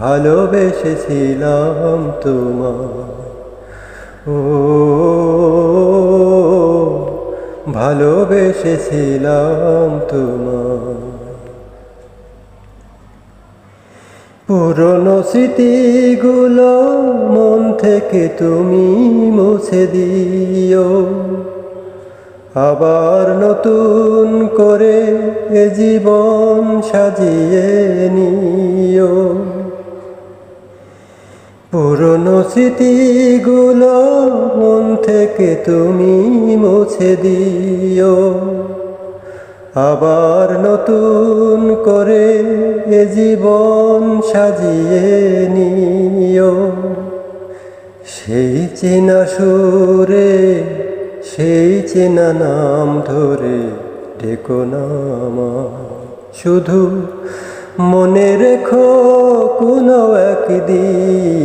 ভালোবেসেছিলাম তোমার ও, ভালোবেসেছিলাম তোমার পুরনো স্মৃতিগুলো মন থেকে তুমি মুছে দিও। আবার নতুন করে এ জীবন সাজিয়ে নিও। পুরনো স্মৃতিগুলো মন থেকে তুমি মুছে দিও। আবার নতুন করে এ জীবন সাজিয়ে নিও। সেই চেনা সুরে, সেই চেনা নাম ধরে ডেকো নামা শুধু মনে রেখো কোনো একদিন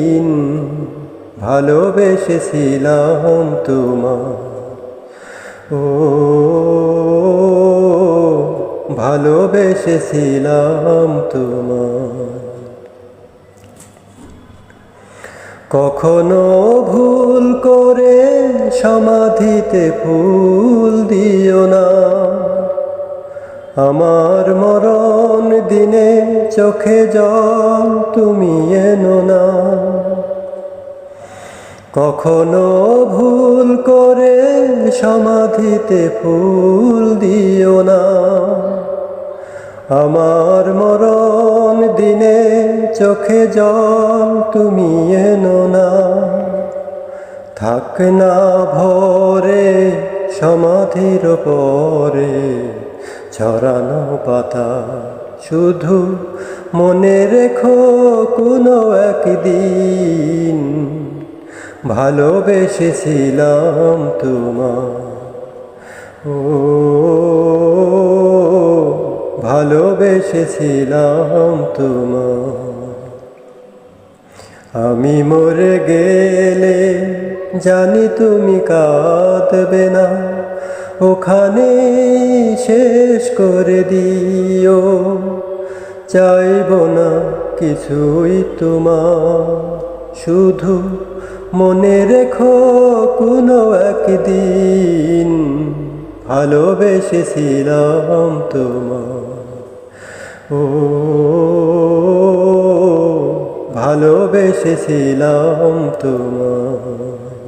ভালোবেসেছিলাম তোমার ও, ভালোবেসেছিলাম তোমার কখনো ভুল করে সমাধিতে ফুল দিও না। আমার মরণ দিনে চোখে জল তুমি এনো না। কখনো ভুল করে সমাধিতে ফুল দিও না। আমার মরণ দিনে চোখে জল তুমি এনো না। থাক না ভরে সমাধির পরে, ছড়ানো পাতা শুধু মনে রেখো কোনো একদিন। ভালোবেসেছিলাম তোমার ও, ভালোবেসেছিলাম তোমার আমি মরে গেলে জানি তুমি কাঁদবে না। ওখানে শেষ করে দিও। চাইব না কিছুই তোমার শুধু মনে রেখো কোনো একদিন ভালোবেসেছিলাম তোমার ও ভালোবেসেছিলাম তোমার